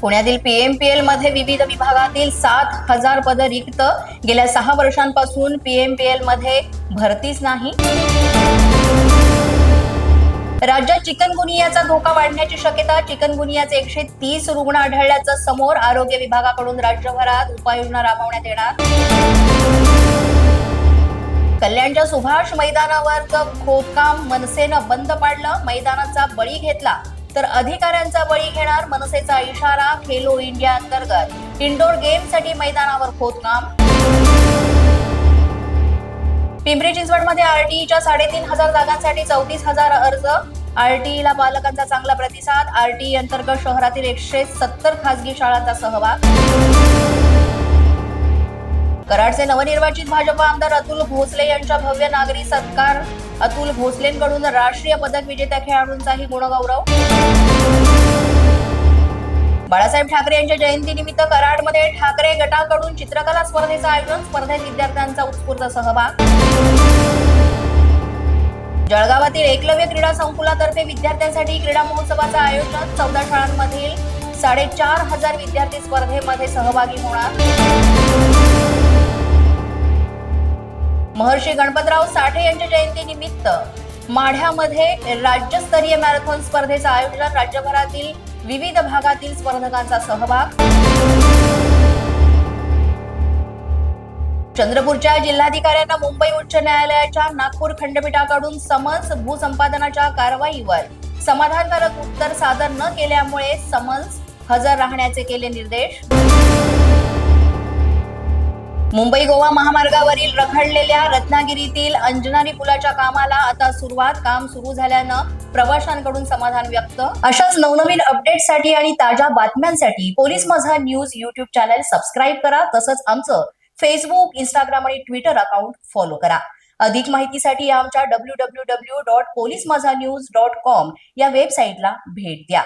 पुण्यातील पीएमपीएलमध्ये विविध विभागातील सात हजार पद रिक्त. गेल्या सहा वर्षांपासून पीएमपीएलमध्ये भरतीच नाही. राज्यात चिकनगुनियाचा धोका वाढण्याची शक्यता चिकनगुनियाचे एकशे तीस रुग्ण आढळल्याचं समोर आरोग्य विभागाकडून राज्यभरात उपाययोजना राबवण्यात येणार. कल्याणच्या सुभाष मैदानावरचं खोदकाम मनसेनं बंद पाडलं मैदानाचा बळी घेतला. तर अधिकाऱ्यांचा बळी घेणार मनसेचा इशारा खेलो इंडिया अंतर्गत. इंडोर गेमसाठी मैदानावर खोदकाम. पिंपरी चिंचवडमध्ये आरटीईच्या साडेतीन हजार जागांसाठी चौतीस हजार अर्ज. आरटीईला पालकांचा चांगला प्रतिसाद. आरटीई अंतर्गत शहरातील एकशे सत्तर खासगी शाळांचा सहभाग. कराडचे नवनिर्वाचित भाजप आमदार अतुल भोसले यांच्या भव्य नागरी सत्कार. अतुल भोसलेंकडून राष्ट्रीय पदक विजेत्या खेळाडूंचाही गुणगौरव. बाळासाहेब ठाकरे यांच्या जयंतीनिमित्त कराडमध्ये ठाकरे गटाकडून चित्रकला स्पर्धेचं आयोजन स्पर्धेत विद्यार्थ्यांचा उत्स्फूर्त सहभाग. जळगावातील एकलव्य क्रीडा संकुलातर्फे विद्यार्थ्यांसाठी क्रीडा महोत्सवाचं आयोजन चौदा शाळांमधील साडेचार हजार विद्यार्थी स्पर्धेमध्ये सहभागी होणार. महर्षी गणपतराव साठे यांच्या जयंतीनिमित्त माढ्यामध्ये राज्यस्तरीय मॅरेथॉन स्पर्धेचं आयोजन. राज्यभरातील विविध भागातील स्पर्धकांचा सहभाग. चंद्रपूरच्या जिल्हाधिकाऱ्यांना मुंबई उच्च न्यायालयाच्या नागपूर खंडपीठाकडून समन्स भूसंपादनाच्या कारवाईवर समाधानकारक उत्तर सादर न केल्यामुळे समन्स हजर राहण्याचे केले निर्देश. मुंबई गोवा महामार्गावरील रखडलेल्या रत्नागिरीतील अंजनारी पुलाच्या कामाला आता सुरुवात. काम सुरू झाल्यानं प्रवाशांकडून समाधान व्यक्त. अशाच नवनवीन अपडेटसाठी आणि ताज्या बातम्यांसाठी police Majha news YouTube channel subscribe करा. तसंच आमचं फेसबुक इंस्टाग्राम आणि ट्विटर अकाउंट फॉलो करा. अधिक माहितीसाठी आमच्या W W W dot police Majha news dot com या वेबसाईटला भेट द्या.